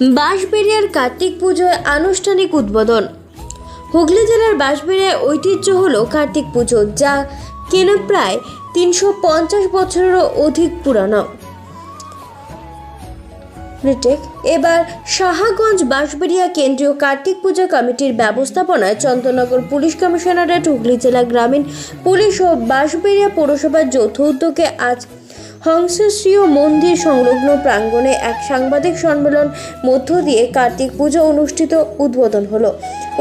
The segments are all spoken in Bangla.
বাঁশবেড়িয়ার কার্তিক পুজোয় আনুষ্ঠানিক উদ্বোধন। হুগলি জেলার বাঁশবেড়িয়ার ঐতিহ্য হল কার্তিক পুজো, যা কেন প্রায় তিনশো পঞ্চাশ বছরেরও অধিক পুরানো। এবার সাহাগঞ্জ বাঁশবেড়িয়া কেন্দ্রীয় কার্তিক পূজা কমিটির ব্যবস্থাপনায় চন্দ্রনগর পুলিশ কমিশনারেট, হুগলি জেলা গ্রামীণ পুলিশ ও বাঁশবেড়িয়া পৌরসভার যৌথ উদ্যোগে আজ হংসশ্রীয় মন্দির সংলগ্ন প্রাঙ্গণে এক সাংবাদিক সম্মেলন মধ্য দিয়ে কার্তিক পুজো অনুষ্ঠিত উদ্বোধন হলো।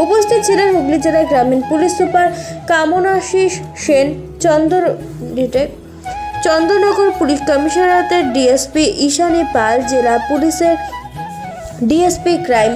উপস্থিত ছিলেন হুগলি জেলার গ্রামীণ পুলিশ সুপার কামনাশিস সেন, চন্দর চন্দ্রনগর পুলিশ কমিশনারেটের ডিএসপি ঈশানী পাল, জেলা পুলিশের ডিএসপি ক্রাইম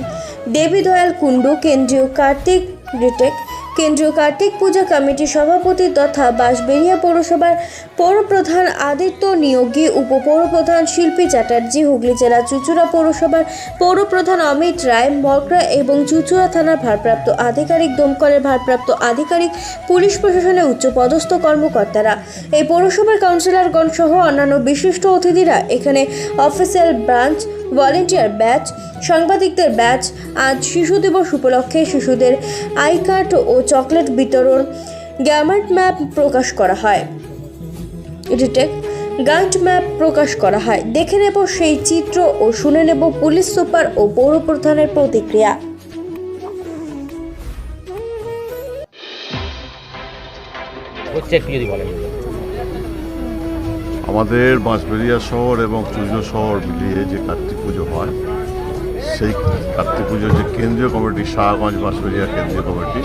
দেবী দয়াল কুণ্ডু, কেন্দ্রীয় কার্তিক রিটেক কেন্দ্রীয় কার্তিক পূজা কমিটির সভাপতি তথা বাঁশবেড়িয়া পৌরসভার পৌরপ্রধান আদিত্য নিয়োগী উপপৌরপ্রধান শিল্পী চ্যাটার্জি, হুগলি জেলা চুচুড়া পৌরসভার পৌরপ্রধান অমিত রায়, মগরা এবং চুচুড়া থানার ভারপ্রাপ্ত আধিকারিক দমকলের ভারপ্রাপ্ত আধিকারিক, পুলিশ প্রশাসনের উচ্চপদস্থ কর্মকর্তারা। এই পৌরসভার কাউন্সিলরগণ সহ অন্যান্য বিশিষ্ট অতিথিরা এখানে অফিসিয়াল ব্রাঞ্চ ভলেন্টিয়ার ব্যাচ, সাংবাদিকদের ব্যাচ, আজ শিশু দিবস উপলক্ষে শিশুদের আই কার্ড ও চকলেট বিতরণ গ্যামার্ট ম্যাপ প্রকাশ করা হয়। রিটেক গাইড ম্যাপ প্রকাশ করা হয়। দেখে নেব সেই চিত্র ও শুনে নেব পুলিশ সুপার ও পৌর প্রধানের প্রতিক্রিয়া হচ্ছে একটু যদি বলেন আমাদের বাঁশবেড়িয়া শহর এবং চুজো শহর মিলিয়ে যে কার্তিক পুজো হয়, সেই কার্তিক পুজোর যে কেন্দ্রীয় কমিটি, শাহগঞ্জ বাঁশবেড়িয়া কেন্দ্রীয় কমিটি,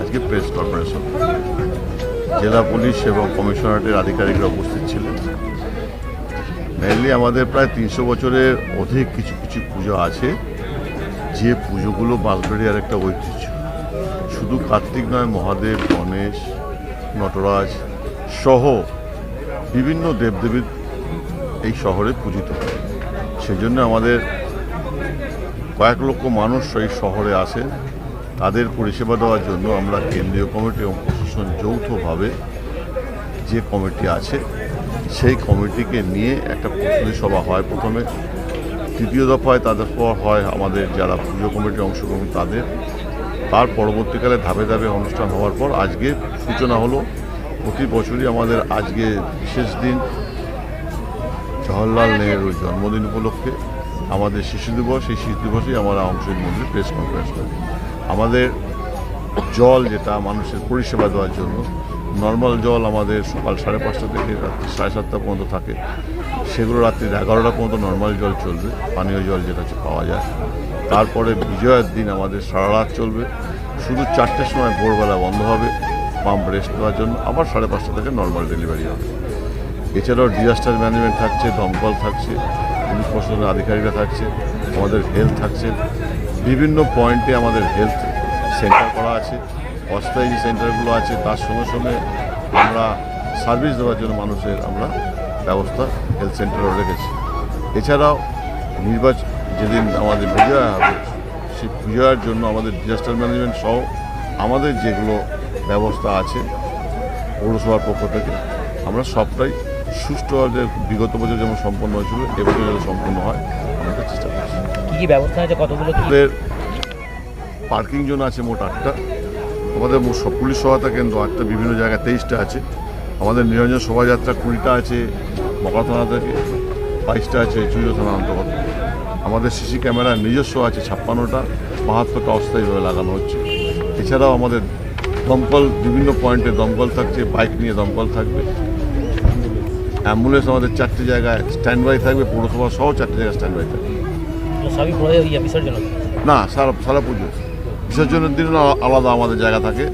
আজকে প্রেস কর্পোরেশন জেলা পুলিশ এবং কমিশনারেটের আধিকারিকরা উপস্থিত ছিলেন। মেনলি আমাদের প্রায় তিনশো বছরের অধিক কিছু কিছু পুজো আছে, যে পুজোগুলো বাঁশবেড়িয়ার একটা ঐতিহ্য। শুধু কার্তিক নয়, মহাদেব, গণেশ, নটরাজ সহ বিভিন্ন দেবদেবীর এই শহরে পূজিত হয়। সেজন্য আমাদের কয়েক লক্ষ মানুষ এই শহরে আসেন তাদের পরিষেবা দেওয়ার জন্য আমরা কেন্দ্রীয় কমিটি এবং প্রশাসন যৌথভাবে যে কমিটি আছে, সেই কমিটিকে নিয়ে একটা প্রস্তুতি সভা হয়। প্রথমে তৃতীয় দফায় তাদের পর হয় আমাদের যারা পুজো কমিটির অংশগ্রহণ তাদের। তার পরবর্তীকালে ধাপে ধাপে অনুষ্ঠান হওয়ার পর আজকে সূচনা হলো প্রতি বছরই আমাদের আজকে বিশেষ দিন, জওহরলাল নেহরুর জন্মদিন উপলক্ষে আমাদের শিশু দিবস। এই শিশু দিবসেই আমরা অংশের মধ্যে প্রেস কনফারেন্স করি। আমাদের জল যেটা মানুষের পরিষেবা দেওয়ার জন্য নর্মাল জল আমাদের সকাল সাড়ে পাঁচটা থেকে রাত্রি সাড়ে সাতটা পর্যন্ত থাকে। সেগুলো রাত্রি এগারোটা পর্যন্ত নর্মাল জল চলবে, পানীয় জল যেটা পাওয়া যায়। তারপরে বিজয়ের দিন আমাদের সারা রাত চলবে। শুধু চারটের সময় ভোরবেলা বন্ধ হবে। পাম্প রেস্ট দেওয়ার জন্য আবার সাড়ে পাঁচটা থেকে নর্মাল ডেলিভারি হবে। এছাড়াও ডিজাস্টার ম্যানেজমেন্ট থাকছে, দমকল থাকছে, পুলিশ প্রশাসনের আধিকারিকরা থাকছে, আমাদের হেলথ থাকছে। বিভিন্ন পয়েন্টে আমাদের হেলথ সেন্টার করা আছে, অস্থায়ী সেন্টারগুলো আছে, তার সঙ্গে সঙ্গে আমরা সার্ভিস দেওয়ার জন্য মানুষের আমরা ব্যবস্থা হেলথ সেন্টারও রেখেছি। এছাড়াও নির্বাচন যেদিন আমাদের বিজয় হবে, সেই বিজয়ের জন্য আমাদের ডিজাস্টার ম্যানেজমেন্ট সহ আমাদের যেগুলো ব্যবস্থা আছে পৌরসভার পক্ষ থেকে। আমরা সবটাই সুষ্ঠুভাবে বিগত বছর যেমন সম্পন্ন হয়েছিল এবছর যাতে সম্পন্ন হয় আমাদের চেষ্টা করছি। কী কী ব্যবস্থা আছে? কতগুলো আমাদের পার্কিং জোন আছে মোট আটটা। আমাদের মোট সব পুলিশ সহায়তা কেন্দ্র আটটা বিভিন্ন জায়গায় তেইশটা আছে। আমাদের নিরঞ্জন শোভাযাত্রা কুড়িটা আছে মকরা থানা থেকে বাইশটা আছে চুজো থানা অন্তর্গত। আমাদের সিসি ক্যামেরা নিজস্ব আছে ছাপ্পান্নটা। বাহাত্তরটা অস্থায়ীভাবে লাগানো হচ্ছে। এছাড়াও আমাদের দমকল বিভিন্ন পয়েন্টে দমকল থাকছে বাইক নিয়ে দমকল থাকবে। অ্যাম্বুলেন্স আমাদের চারটে জায়গায় স্ট্যান্ড বাই থাকবে পৌরসভা সহ চারটে জায়গায় স্ট্যান্ড বাই থাকবে ইয়ে। না সারা সারা পুজো। বিসর্জনের দিন আলাদা আমাদের জায়গা থাকে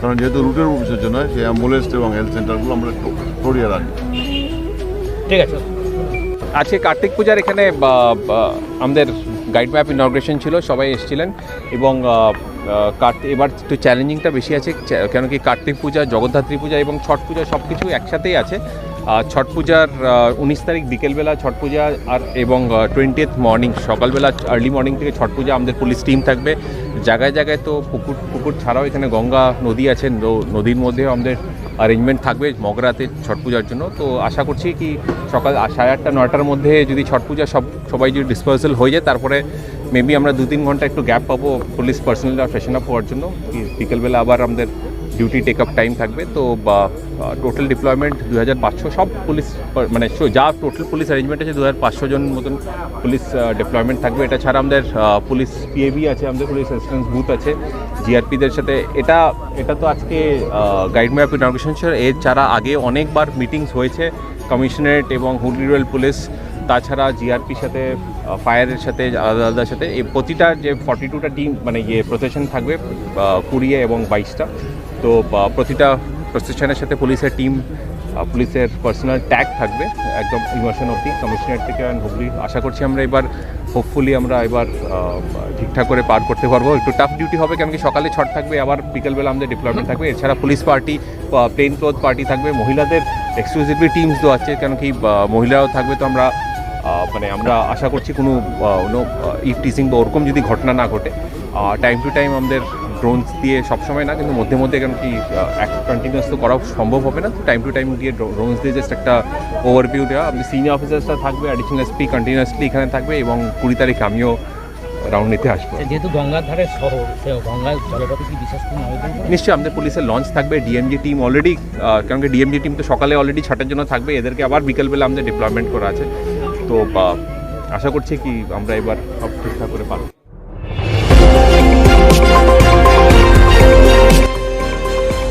কারণ যেহেতু রুটের উপর বিসর্জন হয় সেই অ্যাম্বুলেন্স এবং হেলথ সেন্টারগুলো আমরা একটু সরিয়ে রাখি ঠিক আছে। আজকে কার্তিক পূজার এখানে আমাদের গাইড ম্যাপ ইনগ্রেশন ছিল, সবাই এসেছিলেন এবং কার্তি- এবার একটু চ্যালেঞ্জিংটা বেশি আছে কেন কি কার্তিক পূজা, জগদ্ধাত্রী পূজা এবং ছট পূজা সব কিছু একসাথেই আছে। ছট পূজার উনিশ তারিখ বিকেলবেলা ছট পূজা আর, এবং টোয়েন্টিয়েথ মর্নিং সকালবেলা আর্লি মর্নিং থেকে ছট পূজা আমাদের পুলিশ টিম থাকবে। জায়গায় জায়গায় তো পুকুর পুকুর ছাড়াও এখানে গঙ্গা নদী আছে নদীর মধ্যে আমাদের অ্যারেঞ্জমেন্ট থাকবে মগরাতে ছট পূজার জন্য। তো আশা করছি কি সকাল সাড়ে আটটা, নয়টার মধ্যে যদি ছট পূজা সব, সবাই যদি ডিসপার্সাল হয়ে যায়, তারপরে মেবি আমরা দু তিন ঘণ্টা একটু গ্যাপ পাবো পুলিশ পার্সোনালরা ফ্রেশন আপ হওয়ার জন্য। বিকেলবেলা আবার আমাদের ডিউটি টেক আপ টাইম থাকবে, তো, বা টোটাল ডিপ্লয়মেন্ট দু হাজার পাঁচশো, সব পুলিশ মানে যা টোটাল পুলিশ অ্যারেঞ্জমেন্ট আছে দু হাজার পাঁচশো জন মতন পুলিশ ডিপ্লয়মেন্ট থাকবে। এটা ছাড়া আমাদের পুলিশ পিএবি আছে, আমাদের পুলিশ অ্যাসিস্ট্যান্স বুথ আছে জিআরপিদের সাথে। এটা এটা তো আজকে গাইড ম্যাপ ইনগ্রেশন এর ছাড়া আগে অনেকবার মিটিংস হয়েছে কমিশনারেট এবং হুগলি রুরাল পুলিশ তাছাড়া জিআরপির সাথে ফায়ারের সাথে, আলাদা আলাদার সাথে এই প্রতিটা যে ফর্টি টুটা টিম মানে ইয়ে প্রসেশন থাকবে কুড়িয়ে এবং বাইশটা। তো প্রতিটা প্রসেশনের সাথে পুলিশের টিম পুলিশের পার্সোনাল ট্যাগ থাকবে একদম ইমোশন অব্দি কমিশনার থেকে and হুগলি আশা করছি আমরা এবার হোপফুলি আমরা এবার ঠিকঠাক করে পার করতে পারব। একটু টাফ ডিউটি হবে কেন কি সকালে ছট থাকবে আবার বিকেলবেলা আমাদের ডিপ্লয়মেন্ট থাকবে। এছাড়া police party plain cloth party থাকবে। মহিলাদের এক্সক্লুসিভলি টিমস তো আছে কেন কি আহ, মহিলারাও থাকবে তো আমরা মানে আমরা আশা করছি কোনো কোনো ইফ টিচিং বা ওরকম যদি ঘটনা না ঘটে টাইম টু টাইম আমাদের ড্রোনস দিয়ে সবসময় না কিন্তু মধ্যে মধ্যে কেন কি কন্টিনিউস তো করা সম্ভব হবে না। তো টাইম টু টাইম দিয়ে ড্রোনস দিয়ে জাস্ট একটা ওভারভিউ দেওয়া। আপনি সিনিয়র অফিসার্সরা থাকবে অ্যাডিশনাল এসপি কন্টিনিউয়াসলি এখানে থাকবে এবং কুড়ি তারিখ আমিও রাউন্ড নিতে আসব। যেহেতু গঙ্গার ধারে শহর গঙ্গার জলপথে কি বিশেষ কোনো নিশ্চয়ই আমাদের পুলিশের লঞ্চ থাকবে ডিএমজি টিম অলরেডি কারণ কি ডিএমজি টিম তো সকালে অলরেডি ছটার জন্য থাকবে এদেরকে আবার বিকেলবেলা আমাদের ডিপ্লয়মেন্ট করা আছে। তো আশা করছি কি আমরা এবার সব ঠিকঠাক করে পারব।